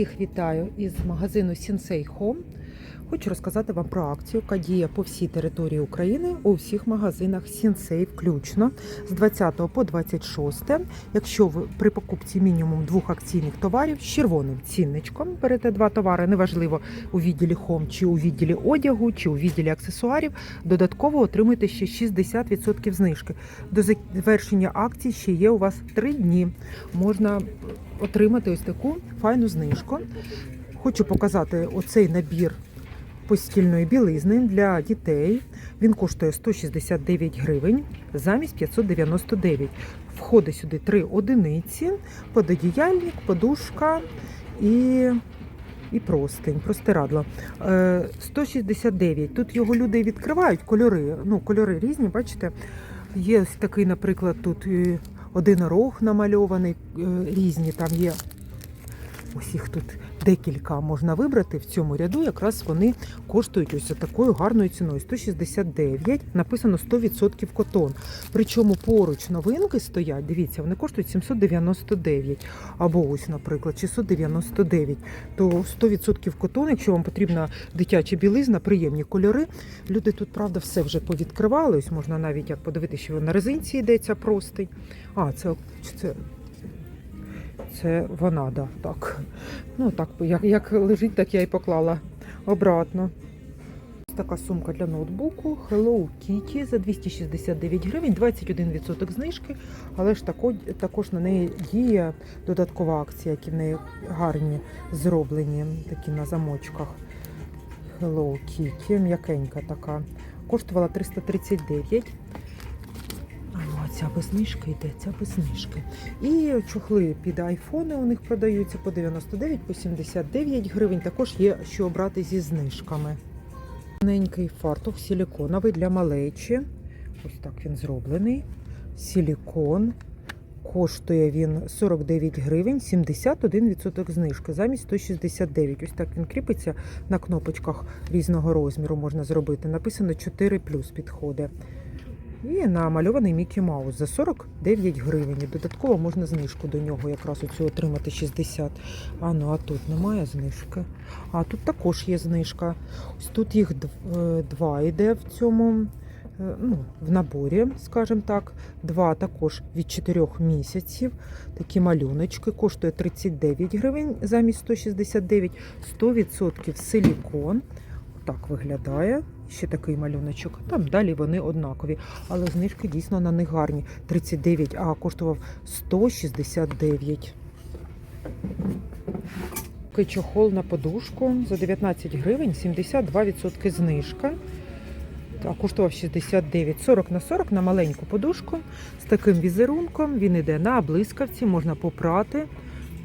Всіх вітаю із магазину Sensei Home. Хочу розказати вам про акцію, яка діє по всій території України у всіх магазинах Sensei включно з 20 по 26. Якщо ви при покупці мінімум двох акційних товарів з червоним цінничком берете два товари, неважливо у відділі Home, чи у відділі одягу, чи у відділі аксесуарів, додатково отримуєте ще 60% знижки. До завершення акції ще є у вас 3 дні. Можна отримати ось таку файну знижку. Хочу показати оцей набір постільної білизни для дітей. Він коштує 169 гривень замість 599. Входить сюди три одиниці, пододіяльник, подушка і, і простень, простирадло. Е, 169. Тут його люди відкривають кольори. Ну, кольори різні, бачите? Є такий, наприклад, тут е, одинорог намальований, е, різні там є. Ось їх тут декілька можна вибрати в цьому ряду. Якраз вони коштують ось такою гарною ціною 169, написано 100% котон. Причому поруч новинки стоять. Дивіться, вони коштують 799. Або ось, наприклад, 699. То 100% котон, якщо вам потрібна дитяча білизна, приємні кольори. Люди тут, правда, все вже повідкривали. Ось можна навіть як подивитися, що на резинці йдеться простий. А, це, це це вона, да, так. Ну, так, як, як лежить, так я і поклала обратно. Така сумка для ноутбуку Hello Kitty за 269 гривень, 21% знижки, але ж тако, також на неї діє додаткова акція, які в неї гарні зроблені, такі на замочках. Hello Kitty, м'якенька така. Коштувала 339. Ця без знижки йде, ця без знижки. І чохли під айфони у них продаються по 99, по 79 гривень. Також є що обрати зі знижками. Тоненький фартух силіконовий для малечі. Ось так він зроблений. Силікон. Коштує він 49 гривень, 71% знижки, замість 169. Ось так він кріпиться на кнопочках різного розміру можна зробити. Написано 4 плюс підходить. І намальований Мікі Маус за 49 гривень. Додатково можна знижку до нього якраз оцю отримати 60. А ну а тут немає знижки. А тут також є знижка. Ось тут їх е, два йде в цьому. е, Ну, в наборі, скажімо так, два також від 4 місяців. Такі малюночки коштує 39 гривень замість 169, 100% силікон. Так виглядає. Ще такий малюночок. Там далі вони однакові. Але знижки дійсно на них гарні. 39, а коштував 169. Такий чохол на подушку за 19 гривень, 72% знижка. А коштував 69, 40 на 40 на маленьку подушку з таким візерунком. Він іде на блискавці, можна попрати.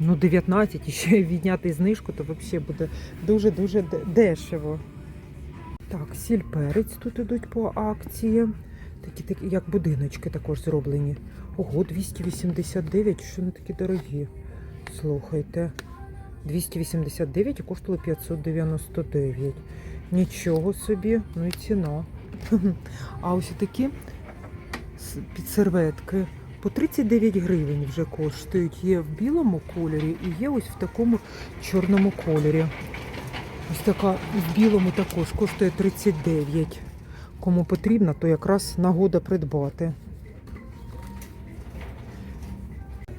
Ну, 19 і ще відняти знижку, то взагалі буде дуже-дуже дешево. Так, сіль перець тут ідуть по акції. Такі, такі, як будиночки також зроблені. Ого, 289, що вони такі дорогі. Слухайте. 289 і коштувало 599. Нічого собі, ну і ціна. А ось такі підсерветки по 39 гривень вже коштують. Є в білому кольорі і є ось в такому чорному кольорі. Ось така в білому також коштує 39. Кому потрібно, то якраз нагода придбати.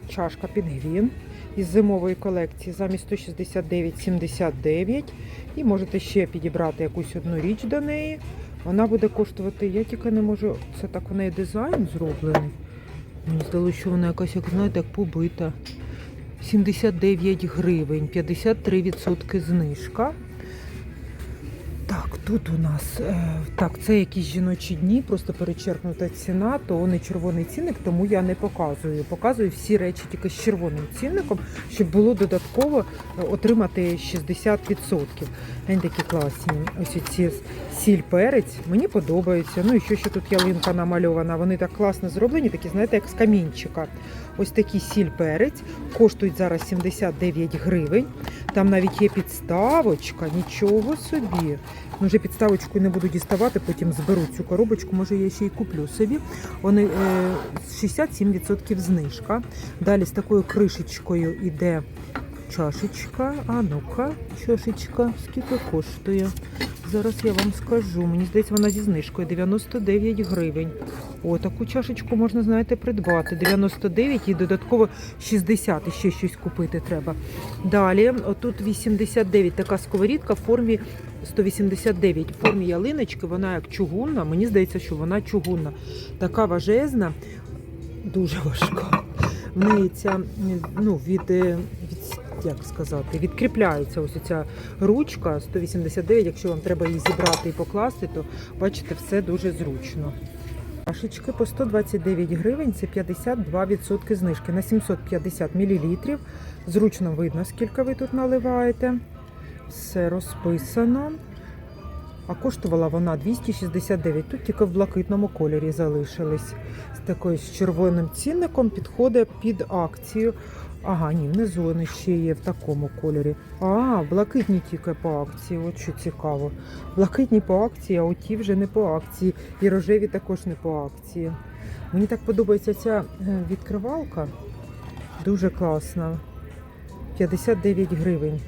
Чашка пінгвін із зимової колекції замість 169,79. І можете ще підібрати якусь одну річ до неї. Вона буде коштувати, я тільки не можу. Це так у неї дизайн зроблений. Мені здалося, що вона якась, як знаєте, як побита. 79 гривень, 53% знижка. Так, тут у нас е, так, це якісь жіночі дні, просто перечеркнута ціна, то вони червоний цінник, тому я не показую. Показую всі речі тільки з червоним цінником, щоб було додатково е, отримати 60%. Вони такі класні. Ось ці сіль перець. Мені подобаються. Ну і що ще тут ялинка намальована. Вони так класно зроблені, такі, знаєте, як з камінчика. Ось такі сіль перець коштують зараз 79 гривень. Там навіть є підставочка, нічого собі. Вже підставочку не буду діставати, потім зберу цю коробочку, може я ще й куплю собі. Вони е, 67% знижка. Далі з такою кришечкою іде чашечка. А ну-ка, чашечка, скільки коштує? Зараз я вам скажу. Мені здається, вона зі знижкою 99 гривень. О, таку чашечку можна, знаєте, придбати. 99 і додатково 60 і ще щось купити треба. Далі, отут 89 така сковорідка в формі 189 в формі ялиночки. Вона як чугунна. Мені здається, що вона чугунна. Така важезна, дуже важка. В неї ця ну, від, е, від як сказати, відкріпляється ось ця ручка 189. Якщо вам треба її зібрати і покласти, то бачите, все дуже зручно. Чашечки по 129 гривень, це 52% знижки на 750 мл. Зручно видно, скільки ви тут наливаєте. Все розписано. А коштувала вона 269. Тут тільки в блакитному кольорі залишились. З такою з червоним цінником підходить під акцію. Ага, ні, внизу вони ще є в такому кольорі. А, блакитні тільки по акції, от що цікаво. Блакитні по акції, а оті вже не по акції. І рожеві також не по акції. Мені так подобається ця е, відкривалка. Дуже класна. 59 гривень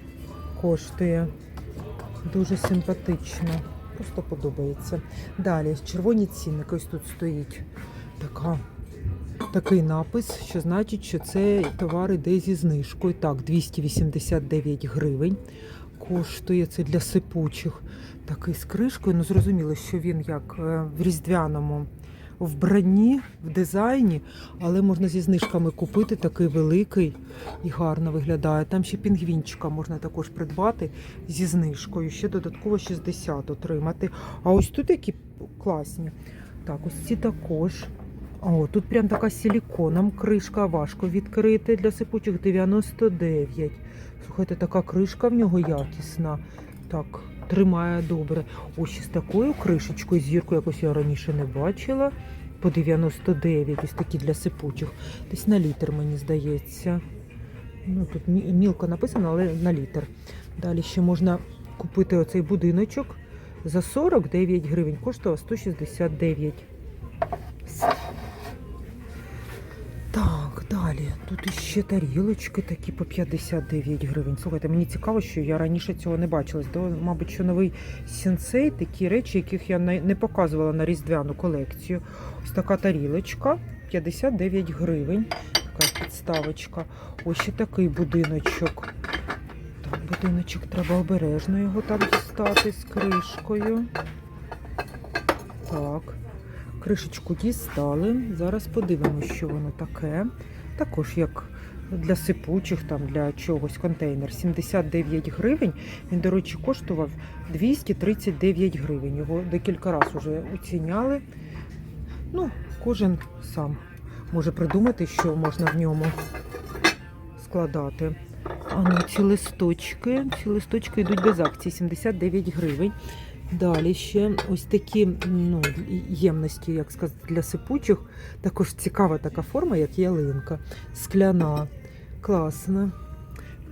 коштує. Дуже симпатично. Просто подобається. Далі червоні цінники ось тут стоїть. Така, такий напис, що значить, що це товар іде зі знижкою. Так, 289 гривень коштує це для сипучих. Такий з кришкою. Ну, зрозуміло, що він як е, в різдвяному вбранні, в дизайні, але можна зі знижками купити такий великий і гарно виглядає. Там ще пінгвінчика можна також придбати зі знижкою. Ще додатково 60 отримати. А ось тут які класні. Так, ось ці також. О, тут прям така силіконом кришка, важко відкрити для сипучих 99. Слухайте, така кришка в нього якісна. Так, тримає добре. Ось ще з такою кришечкою, зіркою якось я раніше не бачила. По 99, ось такі для сипучих. Десь на літр, мені здається. Ну, тут мі- мілко написано, але на літр. Далі ще можна купити оцей будиночок за 49 гривень. Коштував 169. Тут іще тарілочки такі по 59 гривень. Слухайте, мені цікаво, що я раніше цього не бачила. То, мабуть, що новий сенсей, такі речі, яких я не показувала на різдвяну колекцію. Ось така тарілочка 59 гривень. Така підставочка. Ось ще такий будиночок. Так, будиночок треба обережно його там дістати з кришкою. Так. Кришечку дістали. Зараз подивимося, що воно таке. Також як для сипучих, там для чогось контейнер 79 гривень. Він, до речі, коштував 239 гривень. Його декілька разів вже оціняли. Ну, кожен сам може придумати, що можна в ньому складати. А ну, ці листочки, ці листочки йдуть без акції, 79 гривень. Далі ще ось такі ну, ємності, як сказати, для сипучих. Також цікава така форма, як ялинка. Скляна. Класна.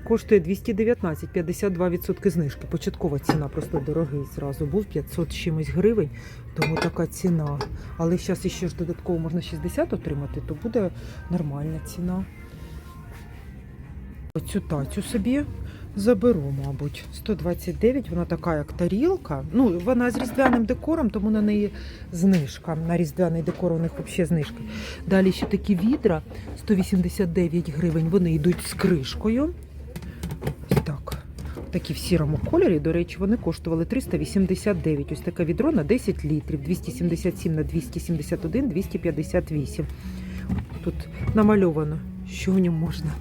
Коштує 219, 52% знижки. Початкова ціна просто дорогий зразу був 500 з чимось гривень, тому така ціна. Але зараз ще ж додатково можна 60 отримати, то буде нормальна ціна. Оцю тацю собі заберу, мабуть. 129, вона така, як тарілка. Ну, вона з різдвяним декором, тому на неї знижка. На різдвяний декор у них взагалі знижка. Далі ще такі відра 189 гривень. Вони йдуть з кришкою. Ось так. Такі в сірому кольорі, до речі, вони коштували 389. Ось таке відро на 10 літрів, 277 на 271, 258. Тут намальовано, що в ньому можна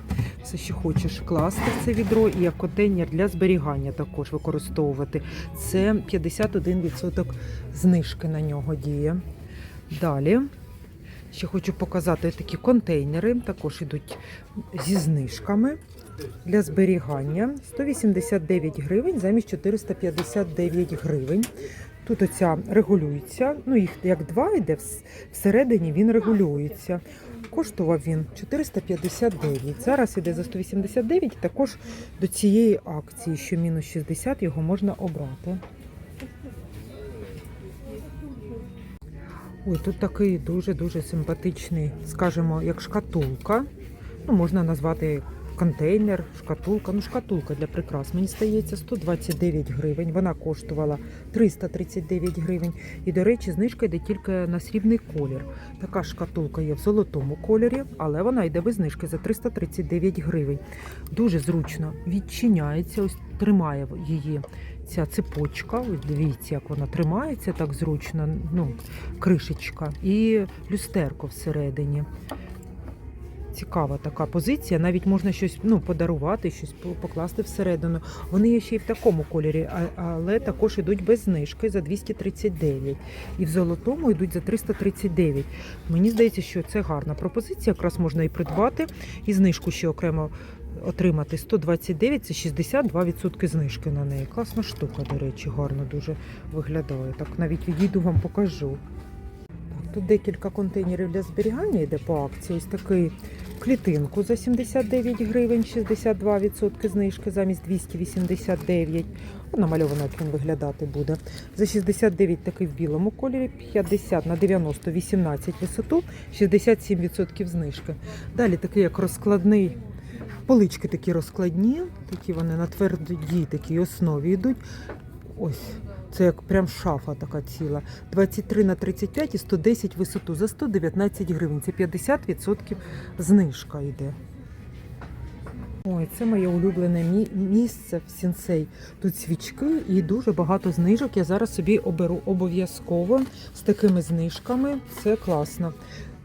все, що хочеш класти в це відро, і як контейнер для зберігання також використовувати. Це 51% знижки на нього діє. Далі. Ще хочу показати такі контейнери, також йдуть зі знижками для зберігання. 189 гривень замість 459 гривень. Тут оця регулюється, ну їх як два йде, всередині він регулюється. Коштував він 459. Зараз іде за 189, також до цієї акції, що мінус 60, його можна обрати. Ой, тут такий дуже-дуже симпатичний, скажімо, як шкатулка. Ну, можна назвати контейнер, шкатулка. Ну, шкатулка для прикрас. Мені стається 129 гривень. Вона коштувала 339 гривень. І, до речі, знижка йде тільки на срібний колір. Така шкатулка є в золотому кольорі, але вона йде без знижки за 339 гривень. Дуже зручно відчиняється, ось тримає її ця цепочка. Дивіться, як вона тримається так зручно. Ну, кришечка і люстерко всередині. Цікава така позиція. Навіть можна щось ну, подарувати, щось покласти всередину. Вони є ще й в такому кольорі, але також йдуть без знижки за 239. І в золотому йдуть за 339. Мені здається, що це гарна пропозиція. Якраз можна і придбати, і знижку ще окремо отримати 129, це 62% знижки на неї. Класна штука, до речі, гарно дуже виглядає. Так навіть відійду вам покажу. Тут декілька контейнерів для зберігання йде по акції. Ось такий клітинку за 79 гривень, 62% знижки замість 289. Намальовано, як він виглядати буде. За 69 такий в білому кольорі, 50 на 90, 18 висоту, 67% знижки. Далі такий як розкладний. Полички такі розкладні, такі вони на твердій такій основі йдуть. Ось, це як прям шафа така ціла. 23 на 35 і 110 висоту за 119 гривень. Це 50% знижка йде. Ой, це моє улюблене мі- місце в сінсей. Тут свічки і дуже багато знижок. Я зараз собі оберу обов'язково з такими знижками. Це класно.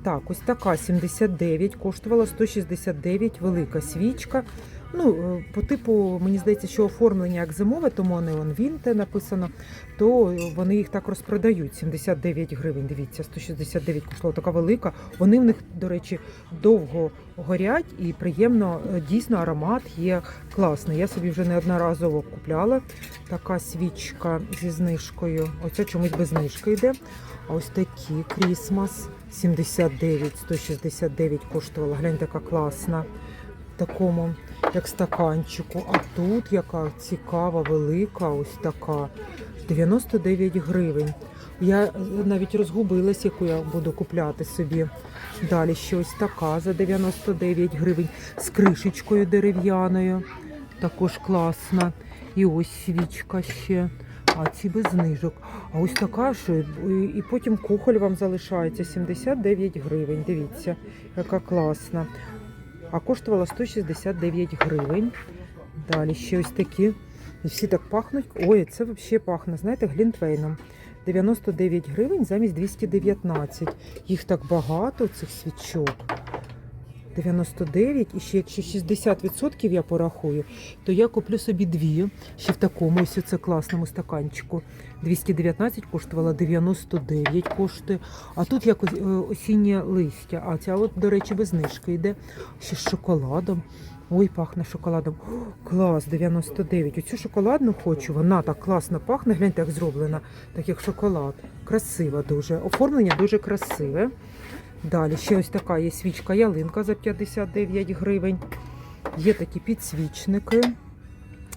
Так, ось така 79, коштувала 169, велика свічка. Ну, е, по типу, мені здається, що оформлення як зимове, тому вони он Вінте написано, то вони їх так розпродають. 79 гривень. Дивіться, 169 коштувала така велика. Вони в них, до речі, довго горять і приємно, е, дійсно, аромат є класний. Я собі вже неодноразово купляла така свічка зі знижкою. Оця чомусь без знижки йде. А ось такі Крісмас 79, 169 коштувала. Глянь, така класна. Такому, як стаканчику. А тут яка цікава, велика, ось така. 99 гривень. Я навіть розгубилась, яку я буду купляти собі. Далі ще ось така за 99 гривень з кришечкою дерев'яною. Також класна. І ось свічка ще. А ці без знижок. А ось така, що і потім кухоль вам залишається 79 гривень. Дивіться, яка класна. А коштувала 169 гривень. Далі ще ось такі. І всі так пахнуть. Ой, це взагалі пахне, знаєте, глінтвейном. 99 гривень замість 219. Їх так багато, цих свічок. 99 і ще якщо 60% я порахую, то я куплю собі дві. Ще в такому ось це класному стаканчику. 219 коштувала 99 коштує. А тут якось е, осіннє листя. А ця от, до речі, без знижки йде. Ще з шоколадом. Ой, пахне шоколадом. О, клас, 99. Оцю шоколадну хочу. Вона так класно пахне. Гляньте, як зроблена, так як шоколад. Красива дуже. Оформлення дуже красиве. Далі ще ось така є свічка ялинка за 59 гривень. Є такі підсвічники.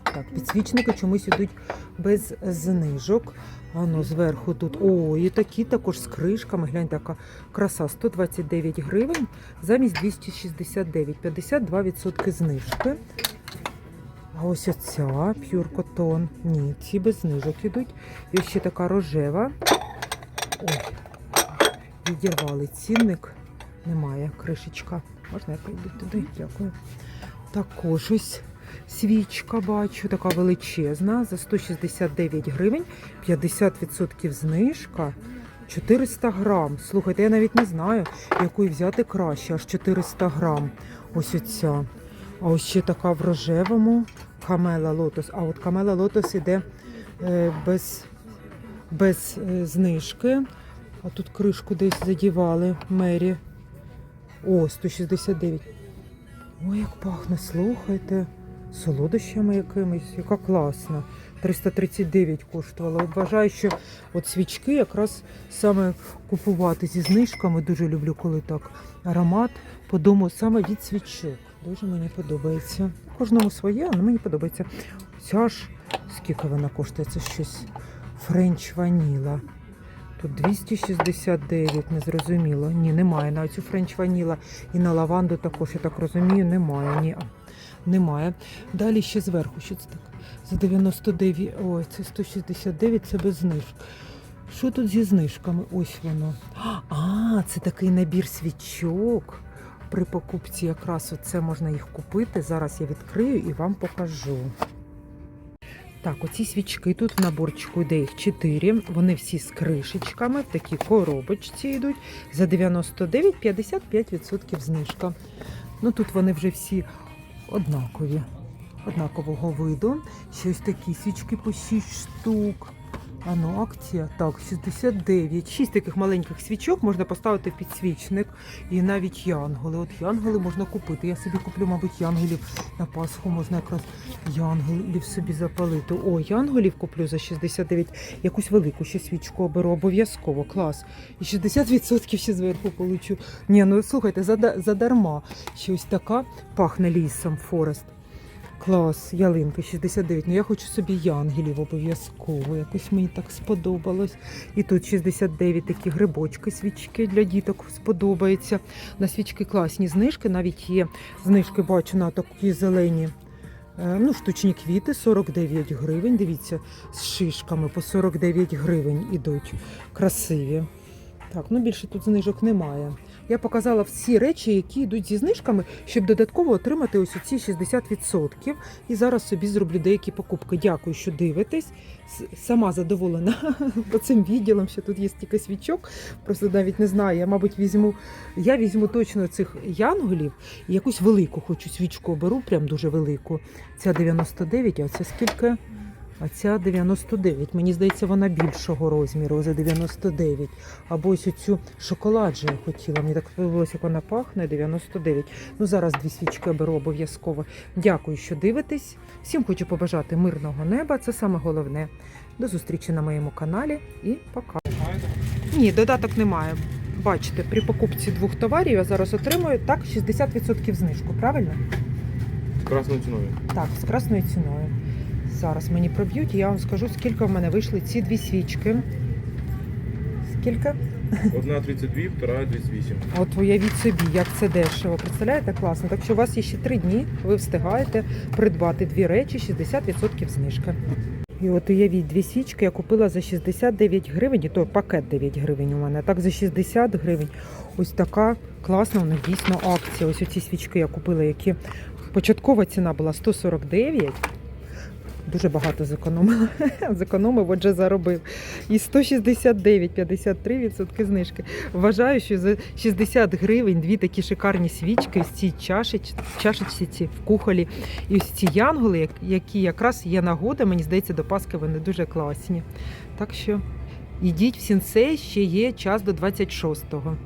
Так, підсвічники чомусь ідуть без знижок. Ано зверху тут. О, і такі також з кришками. Глянь, така краса 129 гривень замість 269, 52% знижки. А ось оця Cotton. Ні, ці без знижок ідуть. І ще така рожева. Ой, відірвали цінник. Немає кришечка. Можна я прийду туди? Дякую. Також ось свічка бачу, така величезна за 169 гривень, 50% знижка. 400 грам. Слухайте, я навіть не знаю, яку взяти краще, аж 400 грам. Ось оця. А ось ще така в рожевому камела лотос. А от камела лотос іде е, без, без е, знижки. А тут кришку десь задівали мері. О, 169. Ой, як пахне, слухайте. Солодощами якимись, яка класна. 339 коштувала. От вважаю, що от свічки якраз саме купувати зі знижками. Дуже люблю, коли так аромат по дому саме від свічок. Дуже мені подобається. Кожному своє, але мені подобається. Ця ж скільки вона коштує? Це щось френч ваніла. Тут 269, незрозуміло. Ні, немає. На цю френч ваніла і на лаванду також, я так розумію, немає. Ні. немає. Далі ще зверху, що це так? За 99, ой, це 169, це без знижок. Що тут зі знижками? Ось воно. А, це такий набір свічок. При покупці якраз оце можна їх купити. Зараз я відкрию і вам покажу. Так, оці свічки тут в наборчику йде їх 4. Вони всі з кришечками, в такій коробочці йдуть. За 99 55% знижка. Ну тут вони вже всі однакові, однакового виду. Ще ось такі свічки по 6 штук. А ну, акція. Так, 69. Шість таких маленьких свічок можна поставити в підсвічник. І навіть янголи. От янголи можна купити. Я собі куплю, мабуть, янголів на Пасху можна якраз янголів собі запалити. О, янголів куплю за 69. Якусь велику ще свічку оберу обов'язково. Клас. І 60% ще зверху получу. Ні, ну слухайте, зада- задарма. Ще ось така пахне лісом Форест. Клас, ялинки 69. Ну я хочу собі янгелів обов'язково. Якось мені так сподобалось. І тут 69 такі грибочки, свічки для діток сподобається. На свічки класні знижки. Навіть є знижки, бачу на такі зелені. е, Ну, штучні квіти 49 гривень. Дивіться, з шишками по 49 гривень ідуть. Красиві. Так, ну більше тут знижок немає. Я показала всі речі, які йдуть зі знижками, щоб додатково отримати ось оці 60%. І зараз собі зроблю деякі покупки. Дякую, що дивитесь. Сама задоволена по цим відділом, що тут є стільки свічок. Просто навіть не знаю. Я, мабуть, візьму. Я візьму точно цих янголів і якусь велику хочу свічку беру, прям дуже велику. Ця 99, а це скільки? А ця 99. Мені здається, вона більшого розміру за 99. Або ось оцю шоколаджу я хотіла. Мені так сподобалося, як вона пахне 99. Ну зараз дві свічки беру обов'язково. Дякую, що дивитесь. Всім хочу побажати мирного неба. Це саме головне. До зустрічі на моєму каналі і пока. Ні, додаток немає. Бачите, при покупці двох товарів я зараз отримую так 60% знижку, правильно? З красною ціною. Так, з красною ціною. Зараз мені проб'ють, і я вам скажу, скільки в мене вийшли ці дві свічки. Скільки? Одна 32, вторая 38. От уявіть собі, як це дешево. Представляєте, класно. Так що у вас є ще три дні, ви встигаєте придбати дві речі, 60% знижка. І от уявіть, дві свічки я купила за 69 гривень, і то пакет 9 гривень у мене. Так за 60 гривень. Ось така класна, у них дійсно акція. Ось оці свічки я купила, які початкова ціна була 149. Дуже багато зекономила. Зекономив, отже, заробив. І 169, 53% знижки. Вважаю, що за 60 гривень дві такі шикарні свічки, ось ці чашич, чашечці ці в кухолі. І ось ці янголи, які якраз є нагода, мені здається, до Паски вони дуже класні. Так що ідіть в сінсей, ще є час до 26-го.